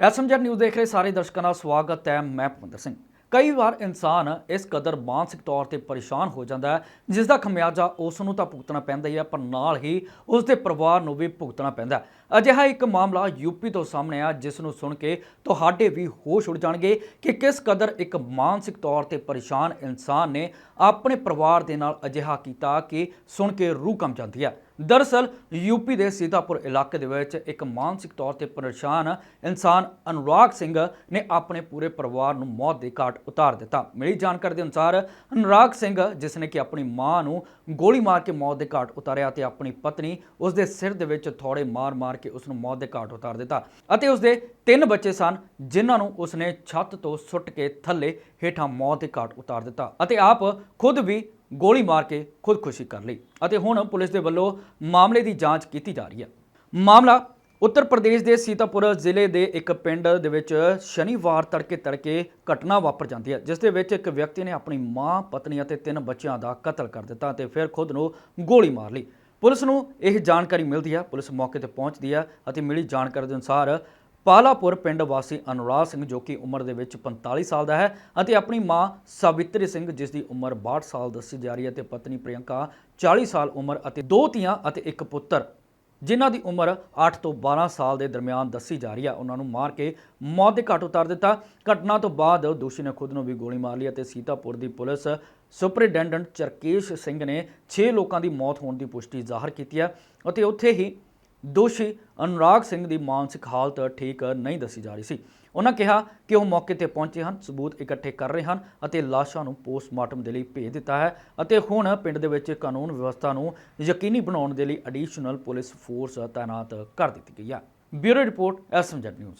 SMZ news ਦੇਖ ਰਹੇ ਸਾਰੇ ਦਰਸ਼ਕਾਂ ਦਾ ਸਵਾਗਤ ਹੈ, ਮੈਂ ਭਵਿੰਦਰ ਸਿੰਘ। ਕਈ ਵਾਰ ਇਨਸਾਨ ਇਸ ਕਦਰ ਮਾਨਸਿਕ ਤੌਰ ਤੇ ਪਰੇਸ਼ਾਨ ਹੋ ਜਾਂਦਾ ਹੈ ਜਿਸ ਦਾ ਖਮਿਆਜ਼ਾ ਉਸ ਨੂੰ ਤਾਂ ਭੁਗਤਣਾ ਪੈਂਦਾ ਹੀ ਹੈ, ਪਰ ਨਾਲ ਹੀ ਉਸ ਦੇ ਪਰਿਵਾਰ ਨੂੰ ਵੀ ਭੁਗਤਣਾ ਪੈਂਦਾ ਅਜਿਹਾ ਇੱਕ ਮਾਮਲਾ ਯੂਪੀ ਤੋਂ ਸਾਹਮਣੇ ਆ ਜਿਸ ਨੂੰ ਸੁਣ ਕੇ ਤੁਹਾਡੇ ਵੀ ਹੋਸ਼ ਉੱਡ ਜਾਣਗੇ ਕਿ ਕਿਸ ਕਦਰ ਇੱਕ ਮਾਨਸਿਕ ਤੌਰ ਤੇ ਪਰੇਸ਼ਾਨ ਇਨਸਾਨ ਨੇ ਆਪਣੇ ਪਰਿਵਾਰ ਦੇ ਨਾਲ ਅਜਿਹਾ ਕੀਤਾ ਕਿ ਸੁਣ ਕੇ ਰੂਹ ਕੰਬ ਜਾਂਦੀ ਹੈ। ਦਰਅਸਲ ਯੂਪੀ ਦੇ ਸੀਤਾਪੁਰ ਇਲਾਕੇ ਦੇ ਵਿੱਚ ਇੱਕ ਮਾਨਸਿਕ ਤੌਰ ਤੇ ਪਰੇਸ਼ਾਨ ਇਨਸਾਨ ਅਨੁਰਾਗ ਸਿੰਘ ਨੇ ਆਪਣੇ ਪੂਰੇ ਪਰਿਵਾਰ ਨੂੰ ਮੌਤ ਦੇ ਘਾਟ ਉਤਾਰ ਦਿੱਤਾ। ਮਿਲੀ ਜਾਣਕਾਰੀ ਦੇ ਅਨੁਸਾਰ, ਅਨੁਰਾਗ ਸਿੰਘ ਜਿਸ ਨੇ ਕਿ ਆਪਣੀ ਮਾਂ ਨੂੰ ਗੋਲੀ ਮਾਰ ਕੇ ਮੌਤ ਦੇ ਘਾਟ ਉਤਾਰਿਆ ਤੇ ਆਪਣੀ ਪਤਨੀ ਉਸ ਦੇ ਸਿਰ ਦੇ ਵਿੱਚ ਥੋੜੇ ਮਾਰ-ਮਾਰ ਕੇ ਉਸ ਨੂੰ ਮੌਤ ਦੇ ਘਾਟ ਉਤਾਰ ਦਿੱਤਾ ਅਤੇ ਉਸ ਦੇ ਤਿੰਨ ਬੱਚੇ ਸਨ, ਜਿਨ੍ਹਾਂ ਨੂੰ ਉਸ ਨੇ ਛੱਤ ਤੋਂ ਸੁੱਟ ਕੇ ਥੱਲੇ ਹੇਠਾਂ ਮੌਤ ਦੇ ਘਾਟ ਉਤਾਰ ਦਿੱਤਾ ਅਤੇ ਆਪ ਖੁਦ ਵੀ ਗੋਲੀ ਮਾਰ ਕੇ ਖੁਦਕੁਸ਼ੀ ਕਰ ਲਈ ਅਤੇ ਹੁਣ ਪੁਲਿਸ ਦੇ ਵੱਲੋਂ ਮਾਮਲੇ ਦੀ ਜਾਂਚ ਕੀਤੀ ਜਾ ਰਹੀ ਹੈ। ਮਾਮਲਾ ਉੱਤਰ ਪ੍ਰਦੇਸ਼ ਦੇ ਸੀਤਾਪੁਰ ਜ਼ਿਲ੍ਹੇ ਦੇ ਇੱਕ ਪਿੰਡ ਦੇ ਵਿੱਚ ਸ਼ਨੀਵਾਰ ਤੜਕੇ ਤੜਕੇ ਘਟਨਾ ਵਾਪਰ ਜਾਂਦੀ ਹੈ, ਜਿਸ ਦੇ ਵਿੱਚ ਇੱਕ ਵਿਅਕਤੀ ਨੇ ਆਪਣੀ ਮਾਂ, ਪਤਨੀ ਅਤੇ ਤਿੰਨ ਬੱਚਿਆਂ ਦਾ ਕਤਲ ਕਰ ਦਿੱਤਾ ਅਤੇ ਫਿਰ ਖੁਦ ਨੂੰ ਗੋਲੀ ਮਾਰ ਲਈ। ਪੁਲਿਸ ਨੂੰ ਇਹ ਜਾਣਕਾਰੀ ਮਿਲਦੀ ਹੈ। ਪੁਲਿਸ ਮੌਕੇ ਤੇ ਪਹੁੰਚਦੀ ਹੈ ਅਤੇ ਮਿਲੀ ਜਾਣਕਾਰੀ ਦੇ ਅਨੁਸਾਰ ਪਾਲਾਪੁਰ ਪਿੰਡ ਵਾਸੀ ਅਨੁਰਾਗ ਸਿੰਘ ਜੋ ਕਿ ਉਮਰ ਦੇ ਵਿੱਚ 45 ਸਾਲ ਦਾ ਹੈ ਅਤੇ ਆਪਣੀ ਮਾਂ ਸਾਵਿਤਰੀ ਸਿੰਘ ਜਿਸ ਦੀ ਉਮਰ 62 ਸਾਲ ਦੱਸੀ ਜਾ ਰਹੀ ਹੈ ਤੇ ਪਤਨੀ ਪ੍ਰਿਯੰਕਾ 40 ਸਾਲ ਉਮਰ ਅਤੇ ਦੋ ਧੀਆਂ ਅਤੇ ਇੱਕ ਪੁੱਤਰ, ਜਿਨ੍ਹਾਂ ਦੀ ਉਮਰ 8 ਤੋਂ 12 ਸਾਲ ਦੇ ਦਰਮਿਆਨ ਦੱਸੀ ਜਾ ਰਹੀ ਹੈ। ਉਹਨਾਂ ਨੂੰ ਮਾਰ ਕੇ ਮੌਤ ਦੇ ਘਾਟ ਉਤਾਰ ਦਿੱਤਾ। ਘਟਨਾ ਤੋਂ ਬਾਅਦ ਦੋਸ਼ੀ ਨੇ ਖੁਦ ਨੂੰ ਵੀ ਗੋਲੀ ਮਾਰ ਲਈ ਅਤੇ ਸੀਤਾਪੁਰ ਦੀ ਪੁਲਿਸ ਸੁਪਰਿੰਟੈਂਡੈਂਟ ਚਰਕੇਸ਼ ਸਿੰਘ ਨੇ 6 ਲੋਕਾਂ ਦੀ ਮੌਤ ਹੋਣ ਦੀ ਪੁਸ਼ਟੀ ਜ਼ਾਹਰ ਕੀਤੀ ਹੈ ਅਤੇ ਉੱਥੇ ਹੀ ਦੋਸ਼ੀ ਅਨੁਰਾਗ ਸਿੰਘ ਦੀ ਮਾਨਸਿਕ ਹਾਲਤ ਠੀਕ ਨਹੀਂ ਦੱਸੀ ਜਾ ਰਹੀ ਸੀ। ਉਹਨਾਂ ਕਿਹਾ ਕਿ ਉਹ ਮੌਕੇ ਤੇ ਪਹੁੰਚੇ ਹਨ, ਸਬੂਤ ਇਕੱਠੇ ਕਰ ਰਹੇ ਹਨ ਅਤੇ ਲਾਸ਼ਾਂ ਨੂੰ ਪੋਸਟਮਾਰਟਮ ਦੇ ਲਈ ਭੇਜ ਦਿੱਤਾ ਹੈ ਅਤੇ ਹੁਣ ਪਿੰਡ ਦੇ ਵਿੱਚ ਕਾਨੂੰਨ ਵਿਵਸਥਾ ਨੂੰ ਯਕੀਨੀ ਬਣਾਉਣ ਦੇ ਲਈ ਐਡੀਸ਼ਨਲ ਪੁਲਿਸ ਫੋਰਸ ਤਾਇਨਾਤ ਕਰ ਦਿੱਤੀ ਗਈ ਹੈ। Bureau report SMZ news.